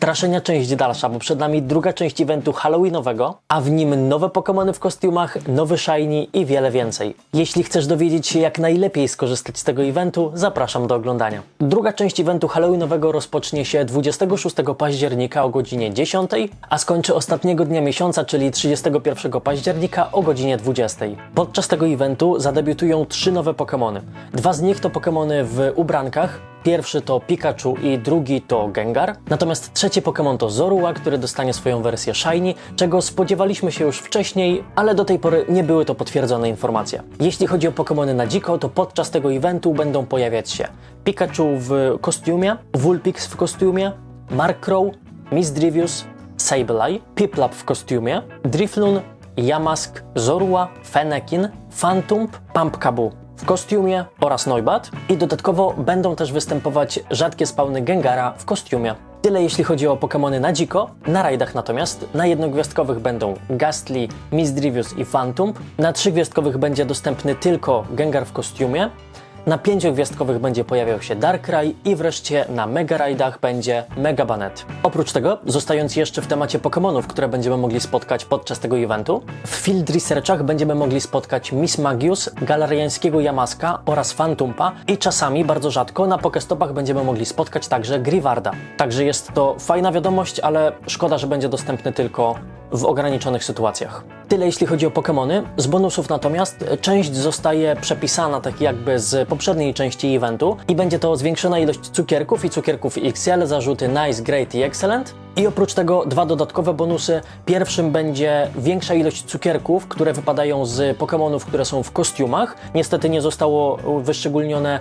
straszenia część dalsza, bo przed nami druga część eventu Halloweenowego, a w nim nowe Pokémony w kostiumach, nowy Shiny i wiele więcej. Jeśli chcesz dowiedzieć się jak najlepiej skorzystać z tego eventu, zapraszam do oglądania. Druga część eventu Halloweenowego rozpocznie się 26 października o godzinie 10, a skończy ostatniego dnia miesiąca, czyli 31 października o godzinie 20. Podczas tego eventu zadebiutują trzy nowe Pokémony. Dwa z nich to Pokémony w ubrankach, Pierwszy to Pikachu i drugi to Gengar. Natomiast trzeci Pokémon to Zorua, który dostanie swoją wersję Shiny, czego spodziewaliśmy się już wcześniej, ale do tej pory nie były to potwierdzone informacje. Jeśli chodzi o Pokémony na dziko, to podczas tego eventu będą pojawiać się Pikachu w kostiumie, Vulpix w kostiumie, Markrow, Misdrevious, Sableye, Piplup w kostiumie, Drifloon, Yamask, Zorua, Fennekin, Phantump, Pumpkabu w kostiumie oraz Noibat i dodatkowo będą też występować rzadkie spawny Gengara w kostiumie. Tyle jeśli chodzi o Pokémony na dziko, na rajdach natomiast na jednogwiazdkowych będą Gastly, Misdrevious i Phantump, na trzygwiazdkowych będzie dostępny tylko Gengar w kostiumie, na pięciogwiazdkowych będzie pojawiał się Darkrai i wreszcie na Mega Raidach będzie Mega Banet. Oprócz tego, zostając jeszcze w temacie Pokémonów, które będziemy mogli spotkać podczas tego eventu, w Field Researchach będziemy mogli spotkać Miss Magius, galariańskiego Yamaska oraz Phantumpa i czasami, bardzo rzadko, na Pokestopach będziemy mogli spotkać także Grivarda. Także jest to fajna wiadomość, ale szkoda, że będzie dostępny tylko w ograniczonych sytuacjach. Tyle jeśli chodzi o Pokémony. Z bonusów natomiast część zostaje przepisana tak jakby z poprzedniej części eventu i będzie to zwiększona ilość cukierków i cukierków XL, zarzuty Nice, Great i Excellent. I oprócz tego dwa dodatkowe bonusy. Pierwszym będzie większa ilość cukierków, które wypadają z Pokémonów, które są w kostiumach. Niestety nie zostało wyszczególnione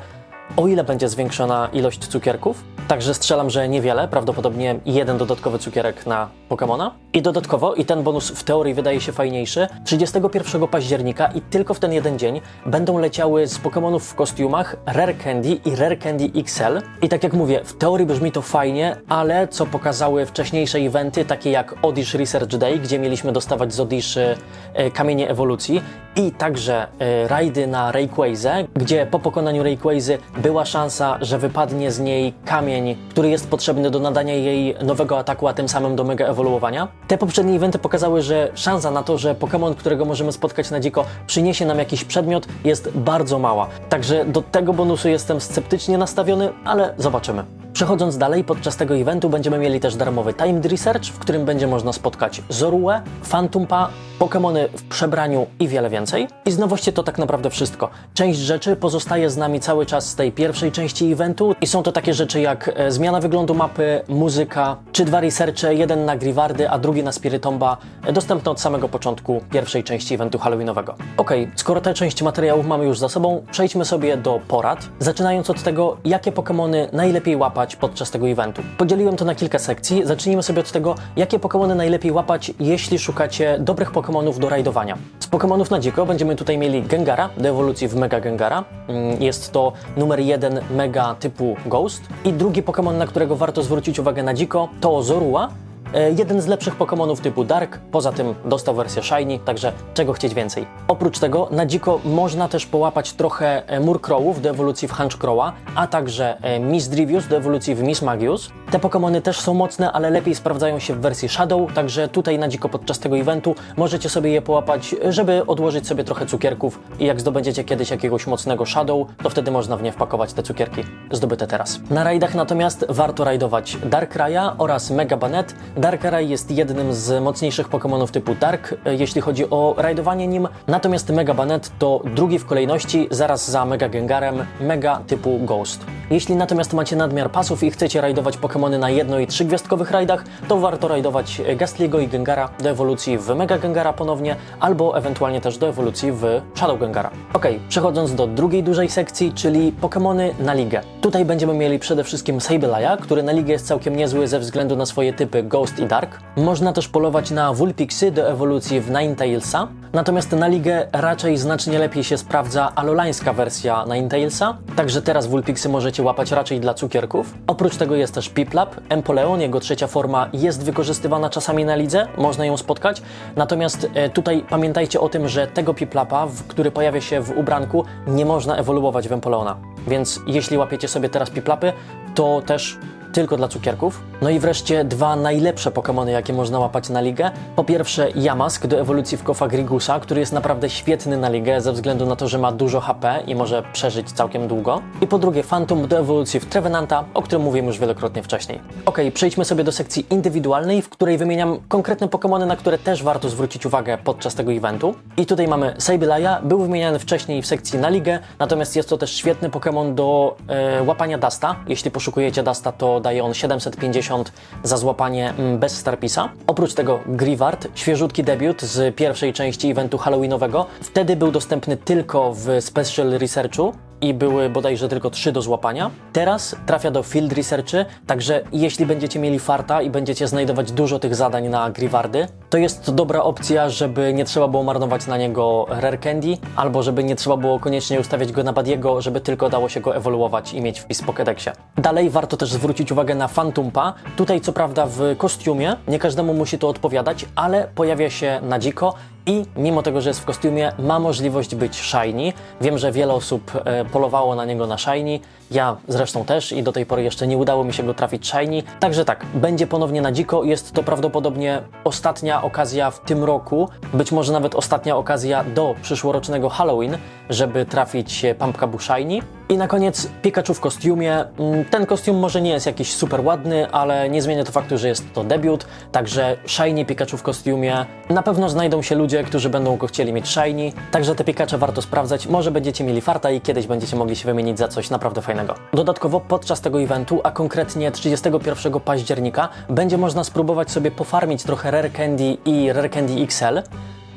o ile będzie zwiększona ilość cukierków. Także strzelam, że niewiele, prawdopodobnie jeden dodatkowy cukierek na Pokemona. I dodatkowo, i ten bonus w teorii wydaje się fajniejszy, 31 października i tylko w ten jeden dzień będą leciały z Pokemonów w kostiumach Rare Candy i Rare Candy XL. I tak jak mówię, w teorii brzmi to fajnie, ale co pokazały wcześniejsze eventy, takie jak Odish Research Day, gdzie mieliśmy dostawać z Odiszy e, kamienie ewolucji i także e, rajdy na Rayquaze, gdzie po pokonaniu Rayquazy była szansa, że wypadnie z niej kamień, który jest potrzebny do nadania jej nowego ataku, a tym samym do mega ewoluowania. Te poprzednie eventy pokazały, że szansa na to, że Pokémon, którego możemy spotkać na dziko, przyniesie nam jakiś przedmiot, jest bardzo mała. Także do tego bonusu jestem sceptycznie nastawiony, ale zobaczymy. Przechodząc dalej, podczas tego eventu będziemy mieli też darmowy Timed Research, w którym będzie można spotkać Zoruę, Phantumpa, Pokémony w przebraniu i wiele więcej. I z nowości to tak naprawdę wszystko. Część rzeczy pozostaje z nami cały czas z tej pierwszej części eventu i są to takie rzeczy jak e, zmiana wyglądu mapy, muzyka, czy dwa researche, jeden na Grivardy, a drugi na Spiritomba, e, dostępne od samego początku pierwszej części eventu Halloweenowego. Ok, skoro tę część materiałów mamy już za sobą, przejdźmy sobie do porad, zaczynając od tego, jakie Pokémony najlepiej łapać podczas tego eventu. Podzieliłem to na kilka sekcji. Zacznijmy sobie od tego, jakie Pokémony najlepiej łapać, jeśli szukacie dobrych Pokémonów do rajdowania. Z Pokémonów na dziko będziemy tutaj mieli Gengara do ewolucji w Mega Gengara. Mm, Jest to numer jeden Mega typu Ghost. I drugi Pokémon, na którego warto zwrócić uwagę na dziko, to Zorua. E, Jeden z lepszych Pokémonów typu Dark, poza tym dostał wersję Shiny, także czego chcieć więcej. Oprócz tego na dziko można też połapać trochę e, Murkrowów do ewolucji w Hunchcrowa, a także e, Misdrevious do ewolucji w Miss Magius. Te Pokémony też są mocne, ale lepiej sprawdzają się w wersji Shadow, także tutaj na dziko podczas tego eventu możecie sobie je połapać, żeby odłożyć sobie trochę cukierków i jak zdobędziecie kiedyś jakiegoś mocnego Shadow, to wtedy można w nie wpakować te cukierki zdobyte teraz. Na rajdach natomiast warto rajdować Darkraya oraz Mega Banet. Darkrai jest jednym z mocniejszych Pokémonów typu Dark, e, jeśli chodzi o rajdowanie nim, natomiast Mega Banet to drugi w kolejności, zaraz za Mega Gengarem, Mega typu Ghost. Jeśli natomiast macie nadmiar pasów i chcecie rajdować Pokémony na jedno- i trzygwiazdkowych rajdach, to warto rajdować Gastliego i Gengara do ewolucji w Mega Gengara ponownie, albo ewentualnie też do ewolucji w Shadow Gengara. Ok, przechodząc do drugiej dużej sekcji, czyli Pokémony na ligę. Tutaj będziemy mieli przede wszystkim Sableya, który na ligę jest całkiem niezły ze względu na swoje typy Ghost i Dark. Można też polować na Vulpixy do ewolucji w Ninetales,a natomiast na ligę raczej znacznie lepiej się sprawdza alolańska wersja Ninetalesa, także teraz Vulpixy możecie łapać raczej dla cukierków. Oprócz tego jest też Piplup, Empoleon, jego trzecia forma jest wykorzystywana czasami na lidze, można ją spotkać, natomiast e, tutaj pamiętajcie o tym, że tego Piplupa, w- który pojawia się w ubranku, nie można ewoluować w Empoleona. Więc jeśli łapiecie sobie teraz Piplapy, to też tylko dla cukierków. No i wreszcie dwa najlepsze Pokémony, jakie można łapać na ligę. Po pierwsze Yamask do ewolucji w Kofa Grigusa, który jest naprawdę świetny na ligę ze względu na to, że ma dużo HP i może przeżyć całkiem długo. I po drugie Phantom do ewolucji w Trevenanta, o którym mówiłem już wielokrotnie wcześniej. Ok, przejdźmy sobie do sekcji indywidualnej, w której wymieniam konkretne Pokémony, na które też warto zwrócić uwagę podczas tego eventu. I tutaj mamy Sableye, był wymieniany wcześniej w sekcji na ligę, natomiast jest to też świetny Pokémon do e, łapania Dusta. Jeśli poszukujecie Dusta, to daje on 750 za złapanie mm, bez Starpisa. Oprócz tego Grivard, świeżutki debiut z pierwszej części eventu Halloweenowego. Wtedy był dostępny tylko w Special Researchu, i były bodajże tylko trzy do złapania. Teraz trafia do Field Researchy, także jeśli będziecie mieli farta i będziecie znajdować dużo tych zadań na Grivardy, to jest to dobra opcja, żeby nie trzeba było marnować na niego Rare Candy, albo żeby nie trzeba było koniecznie ustawiać go na Badiego, żeby tylko dało się go ewoluować i mieć wpis w Pokédexie. Dalej warto też zwrócić uwagę na Phantumpa. Tutaj co prawda w kostiumie, nie każdemu musi to odpowiadać, ale pojawia się na dziko i mimo tego, że jest w kostiumie, ma możliwość być shiny. Wiem, że wiele osób e, polowało na niego na shiny. Ja zresztą też i do tej pory jeszcze nie udało mi się go trafić shiny. Także tak, będzie ponownie na dziko. Jest to prawdopodobnie ostatnia okazja w tym roku, być może nawet ostatnia okazja do przyszłorocznego Halloween, żeby trafić Pumpkabu shiny. I na koniec Pikachu w kostiumie. Mm, Ten kostium może nie jest jakiś super ładny, ale nie zmienia to faktu, że jest to debiut. Także Shiny Pikachu w kostiumie. Na pewno znajdą się ludzie, którzy będą go chcieli mieć Shiny. Także te Pikacze warto sprawdzać. Może będziecie mieli farta i kiedyś będziecie mogli się wymienić za coś naprawdę fajnego. Dodatkowo podczas tego eventu, a konkretnie 31 października, będzie można spróbować sobie pofarmić trochę Rare Candy i Rare Candy XL.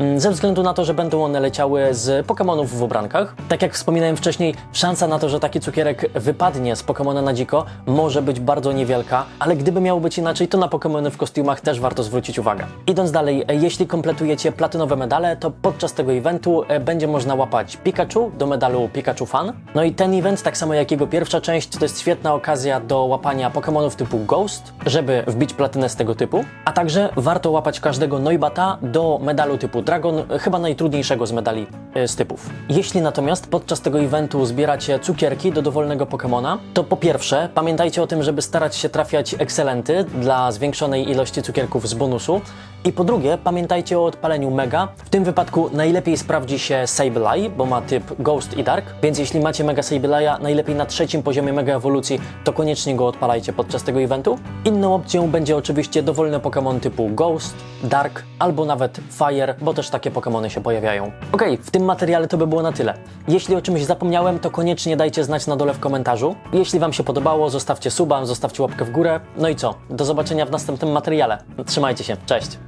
Mm, Ze względu na to, że będą one leciały z Pokémonów w obrankach. Tak jak wspominałem wcześniej, szansa na to, że taki cukierek wypadnie z Pokémona na dziko może być bardzo niewielka, ale gdyby miało być inaczej, to na Pokémony w kostiumach też warto zwrócić uwagę. Idąc dalej, e, jeśli kompletujecie platynowe medale, to podczas tego eventu e, będzie można łapać Pikachu do medalu Pikachu Fan. No i ten event, tak samo jak jego pierwsza część, to jest świetna okazja do łapania Pokémonów typu Ghost, żeby wbić platynę z tego typu, a także warto łapać każdego Noibata do medalu typu Dragon, chyba najtrudniejszego z medali e, z typów. Jeśli natomiast podczas tego eventu zbieracie cukierki do dowolnego Pokemona, to po pierwsze pamiętajcie o tym, żeby starać się trafiać ekscelenty dla zwiększonej ilości cukierków z bonusu i po drugie pamiętajcie o odpaleniu Mega. W tym wypadku najlepiej sprawdzi się Sableye, bo ma typ Ghost i Dark, więc jeśli macie Mega Sableya, najlepiej na trzecim poziomie Mega Ewolucji, to koniecznie go odpalajcie podczas tego eventu. Inną opcją będzie oczywiście dowolny Pokémon typu Ghost, Dark albo nawet Fire, bo też takie Pokémony się pojawiają. Okej, w tym materiale to by było na tyle. Jeśli o czymś zapomniałem, to koniecznie dajcie znać na dole w komentarzu. Jeśli Wam się podobało, zostawcie suba, zostawcie łapkę w górę. No i co? Do zobaczenia w następnym materiale. Trzymajcie się, cześć!